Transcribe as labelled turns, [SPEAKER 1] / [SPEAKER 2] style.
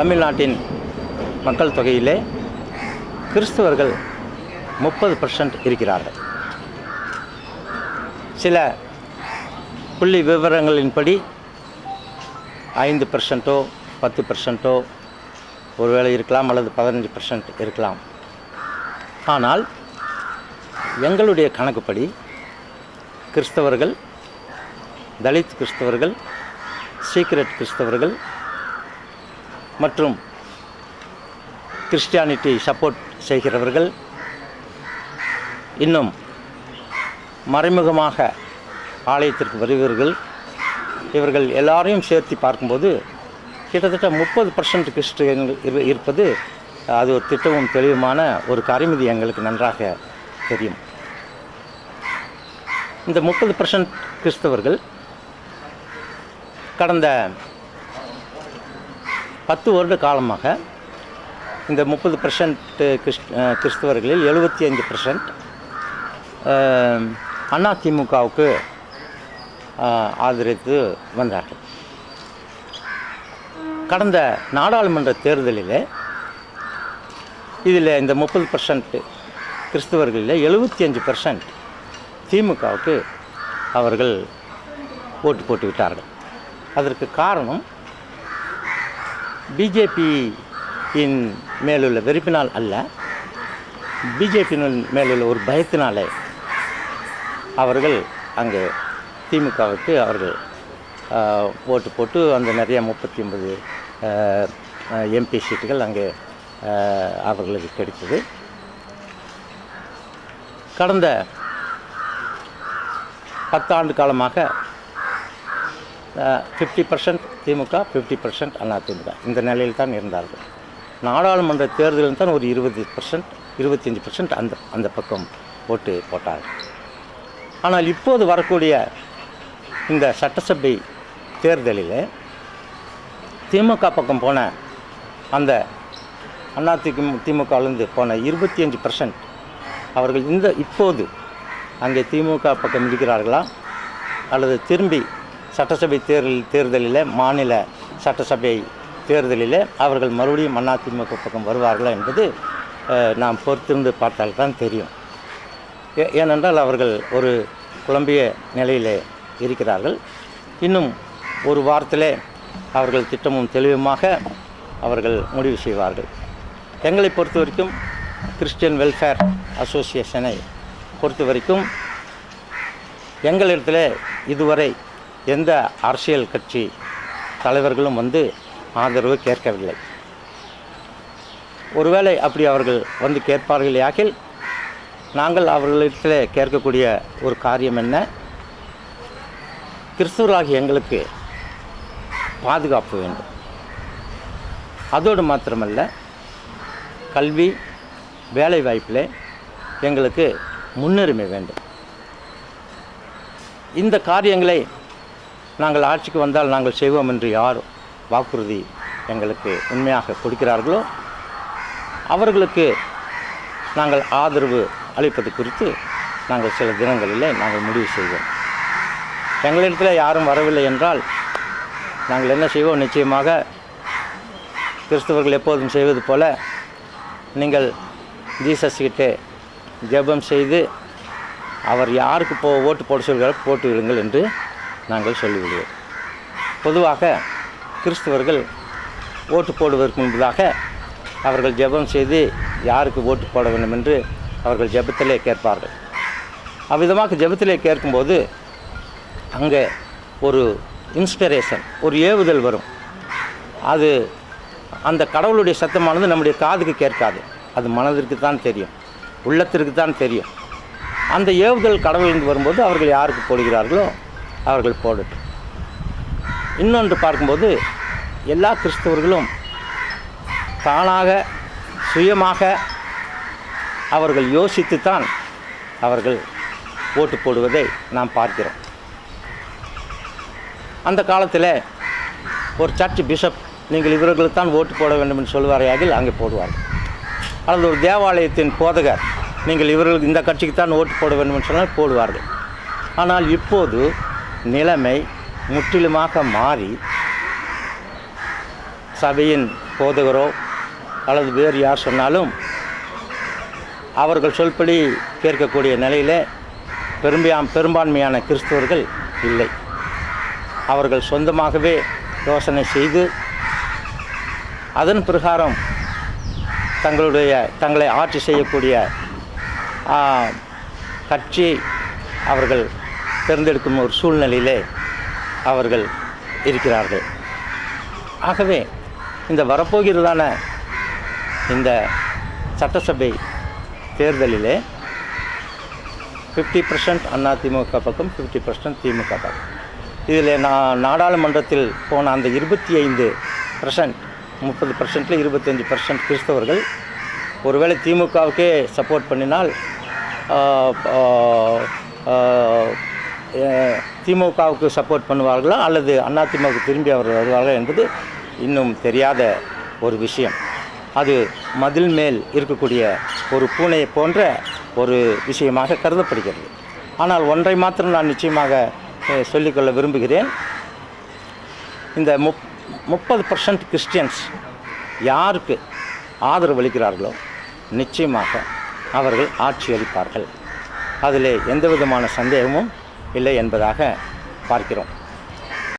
[SPEAKER 1] தமிழ்நாட்டின் மக்கள் தொகையிலே கிறிஸ்தவர்கள் முப்பது பர்சன்ட் இருக்கிறார்கள். சில புள்ளி விவரங்களின்படி ஐந்து பர்சன்ட்டோ பத்து பர்சன்ட்டோ ஒருவேளை இருக்கலாம் அல்லது பதினஞ்சு பர்சன்ட் இருக்கலாம். ஆனால் எங்களுடைய கணக்குப்படி கிறிஸ்தவர்கள் தலித் கிறிஸ்தவர்கள் சீக்ரெட் கிறிஸ்தவர்கள் மற்றும் கிறிஸ்டியானிட்டி சப்போர்ட் செய்கிறவர்கள் இன்னும் மறைமுகமாக ஆலயத்திற்கு வருகிறவர்கள் இவர்கள் எல்லாரையும் சேர்த்து பார்க்கும்போது கிட்டத்தட்ட முப்பது பர்சன்ட் கிறிஸ்டியன்கள் இரு- இருப்பது அது ஒரு திட்டமும் தெளிவுமான ஒரு கருமிதி எங்களுக்கு நன்றாக தெரியும். இந்த முப்பது பர்சன்ட் கிறிஸ்தவர்கள் கடந்த பத்து வருட காலமாக இந்த முப்பது பர்சன்ட் கிறிஸ்ட் கிறிஸ்தவர்களில் எழுபத்தி அஞ்சு பர்சன்ட் அதிமுகவுக்கு ஆதரித்து வந்தார்கள். கடந்த நாடாளுமன்ற தேர்தலில் இதில் இந்த முப்பது பர்சன்ட் கிறிஸ்தவர்களில் எழுபத்தி அஞ்சு பர்சன்ட் திமுகவுக்கு அவர்கள் ஓட்டு போட்டு விட்டார்கள் அதற்கு காரணம் பிஜேபியின் மேலுள்ள வெறுப்பினால் அல்ல பிஜேபியின் மேலுள்ள ஒரு பயத்தினாலே அவர்கள் அங்கே திமுகவுக்கு அவர்கள் ஓட்டு போட்டு அந்த நிறைய முப்பத்தி ஒன்பது எம்பி சீட்டுகள் அங்கே அவர்களுக்கு கிடைத்தது. கடந்த பத்தாண்டு காலமாக fifty percent DMK fifty percent AIADMK இந்த நிலையில் தான் இருந்தார்கள். நாடாளுமன்ற தேர்தலில் தான் ஒரு இருபது பர்சன்ட் இருபத்தஞ்சி பர்சன்ட் அந்த அந்த பக்கம் ஓட்டு போட்டார்கள் ஆனால் இப்போது வரக்கூடிய இந்த சட்டசபை தேர்தலில் திமுக பக்கம் போன அந்த அண்ணா திமுகவிலேருந்து போன இருபத்தி அஞ்சு பர்சன்ட் அவர்கள் இந்த இப்போது அங்கே திமுக பக்கம் இருக்கிறார்களா? அல்லது திரும்பி சட்டசபை தேர்தல் தேர்தலில் மாநில சட்டசபை தேர்தலில் அவர்கள் மறுபடியும் அதிமுக பக்கம் வருவார்களா என்பது நாம் பொறுத்திருந்து பார்த்தால்தான் தெரியும். ஏ- ஏனென்றால் அவர்கள் ஒரு குழம்பிய நிலையிலே இருக்கிறார்கள். இன்னும் ஒரு வாரத்திலே அவர்கள் திட்டமும் தெளிவுமாக அவர்கள் முடிவு செய்வார்கள். எங்களை பொறுத்த வரைக்கும் கிறிஸ்டியன் வெல்ஃபேர் அசோசியேஷனை பொறுத்த வரைக்கும் எங்களிடத்தில் இதுவரை எந்த அரசியல் கட்சி தலைவர்களும் வந்து ஆதரவு கேட்கவில்லை. ஒருவேளை அப்படி அவர்கள் வந்து கேட்பார்கள் யாகில் நாங்கள் அவர்களிடத்தில் கேட்கக்கூடிய ஒரு காரியம் என்ன? கிறிஸ்துவராகிய எங்களுக்கு பாதுகாப்பு வேண்டும். அதோடு மாத்திரமல்ல கல்வி வேலை வாய்ப்பில் எங்களுக்கு முன்னுரிமை வேண்டும். இந்த காரியங்களை நாங்கள் ஆட்சிக்கு வந்தால் நாங்கள் செய்வோம் என்று யார் வாக்குறுதி எங்களுக்கு உண்மையாக கொடுக்கிறார்களோ அவர்களுக்கு நாங்கள் ஆதரவு அளிப்பது குறித்து நாங்கள் சில தினங்களில் நாங்கள் முடிவு செய்வோம். எங்களிடத்தில் யாரும் வரவில்லை என்றால் நாங்கள் என்ன செய்வோம்? நிச்சயமாக கிறிஸ்தவர்கள் எப்போதும் செய்வது போல நீங்கள் ஜீசஸ் கிட்டே ஜெபம் செய்து அவர் யாருக்கு போ ஓட்டு போட சொல்கிறார் போட்டு விடுங்கள் என்று நாங்கள் சொல்லிவிடுவோம் பொதுவாக கிறிஸ்தவர்கள் ஓட்டு போடுவதற்கு முன்பதாக அவர்கள் ஜெபம் செய்து யாருக்கு ஓட்டு போட வேண்டும் என்று அவர்கள் ஜெபத்திலே கேட்பார்கள். அவ்விதமாக ஜெபத்திலே கேட்கும்போது அங்கே ஒரு இன்ஸ்பிரேஷன் ஒரு ஏவுதல் வரும். அது அந்த கடவுளுடைய சத்தமானது நம்முடைய காதுக்கு கேட்காது. அது மனதிற்கு தான் தெரியும் உள்ளத்திற்கு தான் தெரியும். அந்த ஏவுதல் கடவுளிலிருந்து வரும்போது அவர்கள் யாருக்கு போடுகிறார்களோ அவர்கள் போடட்டும். இன்னொன்று பார்க்கும்போது எல்லா கிறிஸ்தவர்களும் தானாக சுயமாக அவர்கள் யோசித்துத்தான் அவர்கள் ஓட்டு போடுவதை நாம் பார்க்கிறோம். அந்த காலத்தில் ஒரு சர்ச் பிஷப் நீங்கள் இவர்களுக்கு தான் ஓட்டு போட வேண்டும் என்று சொல்வாரையாகில் அங்கே போடுவார்கள். அல்லது ஒரு தேவாலயத்தின் போதகர் நீங்கள் இவர்களுக்கு இந்த கட்சிக்கு தான் ஓட்டு போட வேண்டும் என்று சொன்னால் போடுவார்கள். ஆனால் இப்போது நிலைமை முற்றிலுமாக மாறி சபையின் போதகரோ அல்லது வேறு யார் சொன்னாலும் அவர்கள் சொல்படி கேட்கக்கூடிய நிலையில் பெரும்பியா பெரும்பான்மையான கிறிஸ்தவர்கள் இல்லை. அவர்கள் சொந்தமாகவே யோசனை செய்து அதன் பிரகாரம் தங்களுடைய தங்களை ஆட்சி செய்யக்கூடிய கட்சி அவர்கள் தேர்ந்தெடுக்கும் ஒரு சூழ்நிலையிலே அவர்கள் இருக்கிறார்கள். ஆகவே இந்த வரப்போகிறதான இந்த சட்டசபை தேர்தலிலே ஃபிஃப்டி பர்சன்ட் அதிமுக பக்கம் ஃபிஃப்டி பர்சன்ட் திமுக பக்கம். இதில் நான் நாடாளுமன்றத்தில் போன அந்த இருபத்தி ஐந்து பர்சன்ட் முப்பது பர்சன்ட்டில் இருபத்தஞ்சி பர்சன்ட் கிறிஸ்தவர்கள் ஒருவேளை திமுகவுக்கே சப்போர்ட் பண்ணினால் திமுகவுக்கு சப்போர்ட் பண்ணுவார்களா அல்லது அதிமுக திரும்பி அவர் வருவார்கள் என்பது இன்னும் தெரியாத ஒரு விஷயம். அது மதில் மேல் இருக்கக்கூடிய ஒரு பூனை போன்ற ஒரு விஷயமாக கருதப்படுகிறது. ஆனால் ஒன்றை மாத்திரம் நான் நிச்சயமாக சொல்லிக்கொள்ள விரும்புகிறேன். இந்த முப் முப்பது பர்சன்ட் கிறிஸ்டியன்ஸ் யாருக்கு ஆதரவு அளிக்கிறார்களோ நிச்சயமாக அவர்கள் ஆட்சி அளிப்பார்கள். அதில் எந்த விதமான சந்தேகமும் இல்லை என்பதாக பார்க்கிறோம்.